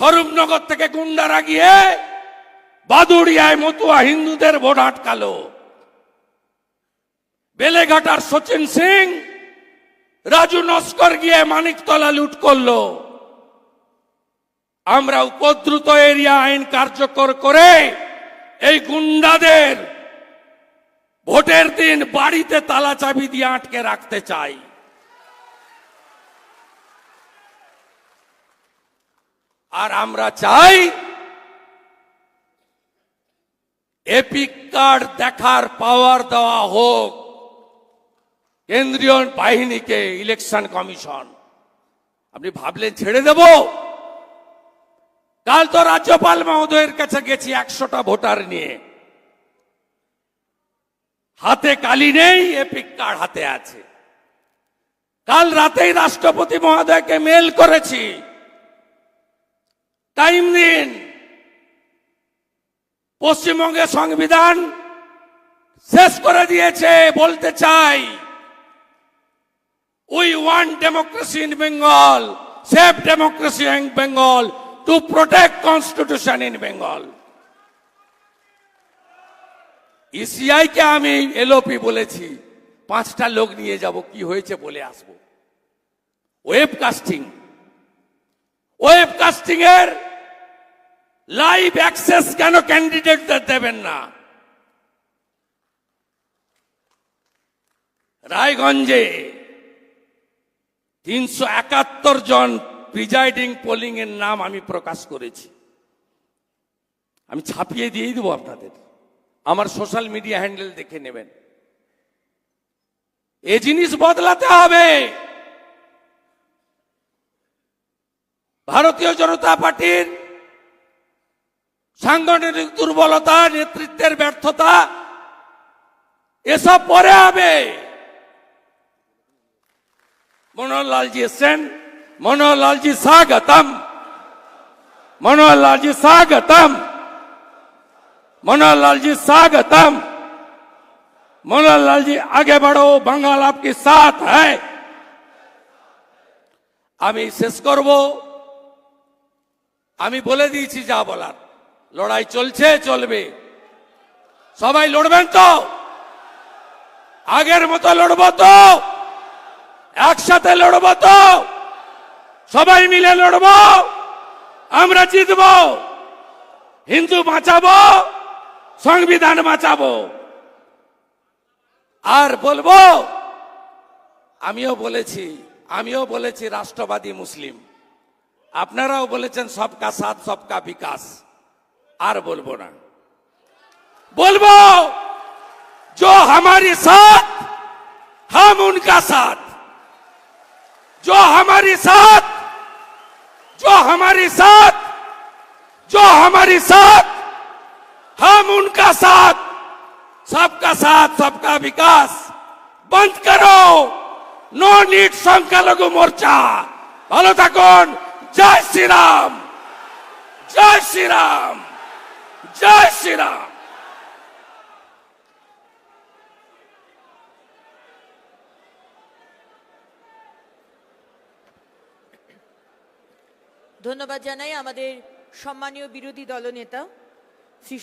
স্বরূপনগর থেকে গুন্ডারা গিয়ে বাদুড়িয়ায় মতুয়া হিন্দুদের ভোট আটকালো। বেলেঘাটার সচিন সিং, রাজু নস্কর গিয়ে মানিকতলা লুট করল। আমরা উপদ্রুত এরিয়া আইন কার্যকর করে এই গুন্ডাদের ভোটের দিন বাড়িতে তালা চাবি দিয়ে আটকে রাখতে চাই। আর আমরা চাই এপিক কার্ড দেখার পাওয়ার দেওয়া হোক। কেন্দ্রীয় বাহিনীকে ইলেকশন কমিশন। আপনি ভাবলেন ছেড়ে দেব? কাল তো রাজ্যপাল মহোদয়ের কাছে গেছি একশোটা ভোটার নিয়ে। হাতে কালি নেই, এপিক কার্ড হাতে আছে। কাল রাতেই রাষ্ট্রপতি মহোদয়কে মেল করেছি। টাইম দিন। পশ্চিমবঙ্গের সংবিধান শেষ করে দিয়েছে, বলতে চাই। We want democracy in Bengal save democracy in Bengal to protect constitution in Bengal ECI কে আমি এলওপি বলেছি, পাঁচটা লোক নিয়ে যাব, কি হয়েছে বলে আসব। ওয়েব কাস্টিং ওয়েব কাস্টিং এর লাইভ অ্যাক্সেস কেন ক্যান্ডিডেটদের দেবেন না? রায়গঞ্জে তিনশো একাত্তর জন প্রিজাইডিং পোলিং এর নাম আমি প্রকাশ করেছি। আমি ছাপিয়ে দিয়েই দেবো আপনাদের। আমার সোশ্যাল মিডিয়া হ্যান্ডেল দেখে নেবেন। এ জিনিস বদলাতে হবে। ভারতীয় জনতা পার্টির সাংগঠনিক দুর্বলতা, নেতৃত্বের ব্যর্থতা, এসব পরে হবে। মনোহরলালজি এসছেন, মনোহরলালজি স্বাগতম মনোহরলালজি স্বাগতম মনোহরলালজি স্বাগতম, মনোহরলালজি আগে বাড়ো বাঙাল আপনি সাথ হ্যাঁ? আমি শেষ করব। আমি বলে দিয়েছি যা বলার। লড়াই চলছে, চলবে। সবাই লড়বেন তো? আগের মতো লড়ব তো? একসাথে লড়ব তো? সবাই মিলে লড়বো? আমরা জিতবো। হিন্দু বাঁচাবো, সংবিধান বাঁচাবো। আর বলব, আমিও বলেছি আমিও বলেছি রাষ্ট্রবাদী মুসলিম। আপনারাও বলেছেন সবকা সাথ, সবকা বিকাশ। আর বলবো না বলবো जो हमारे साथ हम उनका साथ जो हमारे साथ जो हमारे साथ जो हमारे साथ हम उनका साथ सबका साथ सबका विकास बंद करो नो नीट সংখ্যালঘু মোর্চা ভালো থাকুন জয় শ্রীরাম জয় শ্রীরাম জয় শ্রীরাম ধন্যবাদ জানাই আমাদের সম্মানীয় বিরোধী দলনেতা শ্রী